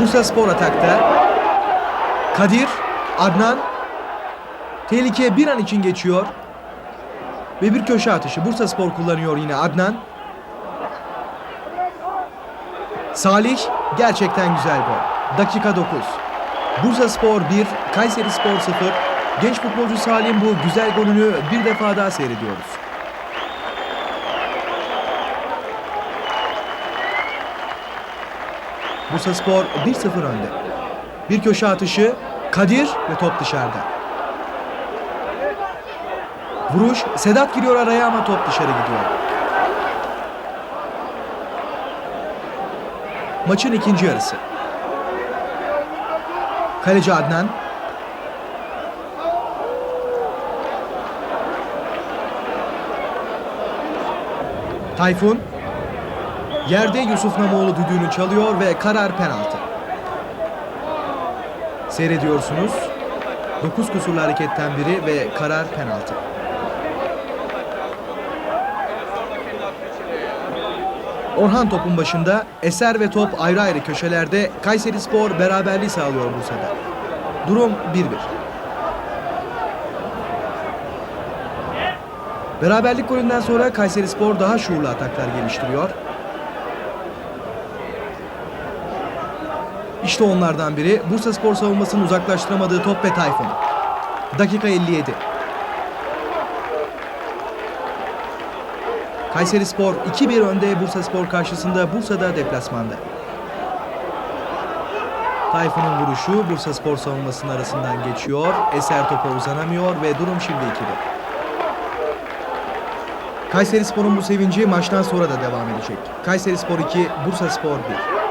Bursa Spor atakta. Kadir, Adnan. Tehlike bir an için geçiyor. Ve bir köşe atışı. Bursa Spor kullanıyor yine Adnan. Salih gerçekten güzel gol. Dakika 9. Bursa Spor 1, Kayseri Spor 0. Genç futbolcu Salim bu güzel golünü bir defa daha seyrediyoruz. Bursa Spor 1-0 önde. Bir köşe atışı Kadir ve top dışarıda. Vuruş Sedat giriyor araya ama top dışarı gidiyor. Maçın ikinci yarısı. Kaleci Adnan. Tayfun. Yerde Yusuf Namoğlu düdüğünü çalıyor ve karar penaltı. Seyrediyorsunuz. 9 kusurlu hareketten biri ve karar penaltı. Orhan topun başında, Eser ve top ayrı ayrı köşelerde Kayseri Spor beraberliği sağlıyor Bursa'da. Durum 1-1. Beraberlik golünden sonra Kayseri Spor daha şuurlu ataklar geliştiriyor. İşte onlardan biri Bursa Spor savunmasının uzaklaştıramadığı top ve Tayfun. Dakika 57. Kayseri Spor 2-1 önde Bursa Spor karşısında Bursa'da deplasmanda. Tayfun'un vuruşu Bursa Spor savunmasının arasından geçiyor. Eser topa uzanamıyor ve durum şimdi 2'de. Kayseri Spor'un bu sevinci maçtan sonra da devam edecek. Kayseri Spor 2, Bursa Spor 1.